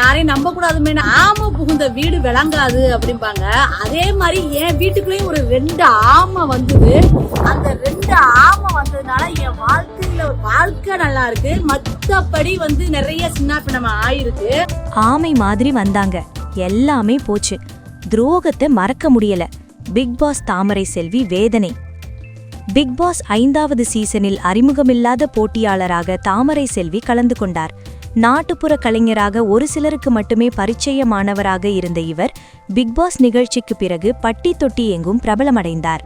யாரையும் நம்ப கூடாதுமே ஆமை புகுந்த வீடு விளங்காது அப்படிம்பாங்க. அதே மாதிரி என் வீட்டுக்குள்ளேயும் ஒரு ரெண்டு ஆமை வந்தது. அந்த ரெண்டு ஆமை வந்ததுனால என் வாழ்க்கையில வாழ்க்கை நல்லா இருக்கு. மத்தபடி வந்து நிறைய சின்ன பின்னமா ஆயிருக்கு. ஆமை மாதிரி வந்தாங்க. எல்லாமே போச்சு. துரோகத்தை மறக்க முடியல. பிக் பாஸ் தாமரை செல்வி வேதனை. பிக் பாஸ் ஐந்தாவது சீசனில் அறிமுகமில்லாத போட்டியாளராக தாமரை செல்வி கலந்து கொண்டார். நாட்டுப்புற கலைஞராக ஒரு சிலருக்கு மட்டுமே பரிச்சயமானவராக இருந்த இவர் பிக் பாஸ் நிகழ்ச்சிக்கு பிறகு பட்டி தொட்டி எங்கும் பிரபலமடைந்தார்.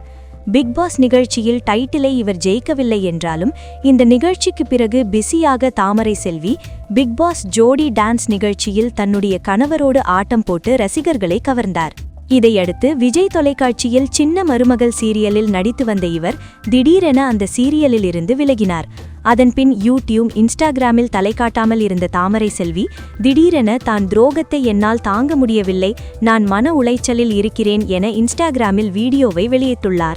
பிக் பாஸ் நிகழ்ச்சியில் டைட்டிலை இவர் ஜெயிக்கவில்லை என்றாலும் இந்த நிகழ்ச்சிக்கு பிறகு பிஸியாக Thamarai Selvi Bigg Boss Jodi dance நிகழ்ச்சியில் தன்னுடைய கணவரோடு ஆட்டம் போட்டு ரசிகர்களை கவர்ந்தார். இதையடுத்து விஜய் தொலைக்காட்சியில் சின்ன மருமகள் சீரியலில் நடித்து வந்த இவர் திடீரென அந்த சீரியலில் இருந்து விலகினார். அதன்பின் யூடியூப் இன்ஸ்டாகிராமில் தலை காட்டாமல் இருந்த தாமரை செல்வி திடீரென தான் துரோகத்தை என்னால் தாங்க முடியவில்லை நான் மன உளைச்சலில் இருக்கிறேன் என இன்ஸ்டாகிராமில் வீடியோவை வெளியிட்டுள்ளார்.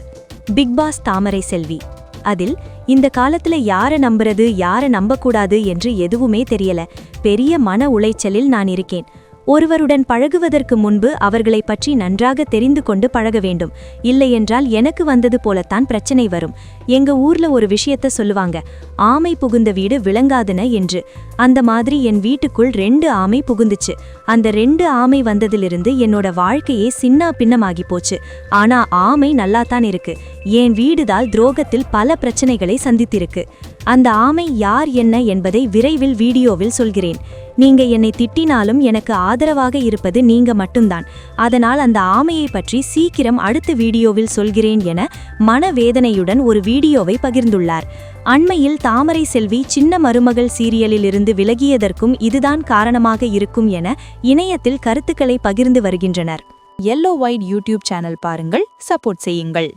Bigg Boss Thamarai Selvi. அதில் இந்த காலத்துல யார நம்புறது யார நம்பக்கூடாது என்று எதுவுமே தெரியல. பெரிய மன உளைச்சலில் நான் இருக்கேன். ஒருவருடன் பழகுவதற்கு முன்பு அவர்களை பற்றி நன்றாக தெரிந்து கொண்டு பழக வேண்டும். இல்லையென்றால் எனக்கு வந்தது போலத்தான் பிரச்சனை வரும். எங்க ஊர்ல ஒரு விஷயத்த சொல்லுவாங்க ஆமை புகுந்த வீடு விளங்காதுன என்று. அந்த மாதிரி என் வீட்டுக்குள் ரெண்டு ஆமை புகுந்துச்சு. அந்த ரெண்டு ஆமை வந்ததிலிருந்து என்னோட வாழ்க்கையே சின்ன பின்னமாகி போச்சு. ஆனா ஆமை நல்லாத்தான் இருக்கு. என் வீடுதால் துரோகத்தில் பல பிரச்சனைகளை சந்தித்திருக்கு. அந்த ஆமை யார் என்ன என்பதை விரைவில் வீடியோவில் சொல்கிறேன். நீங்க என்னை திட்டினாலும் எனக்கு ஆதரவாக இருப்பது நீங்க மட்டும்தான். அதனால் அந்த ஆமையை பற்றி சீக்கிரம் அடுத்த வீடியோவில் சொல்கிறேன் என மனவேதனையுடன் ஒரு வீடியோவை பகிர்ந்துள்ளார். அண்மையில் தாமரை செல்வி சின்ன மருமகள் சீரியலில் இருந்து விலகியதற்கும் இதுதான் காரணமாக இருக்கும் என இணையத்தில் கருத்துக்களை பகிர்ந்து வருகின்றனர். எல்லோ ஒயிட் யூடியூப் சேனல் பாருங்கள் சப்போர்ட் செய்யுங்கள்.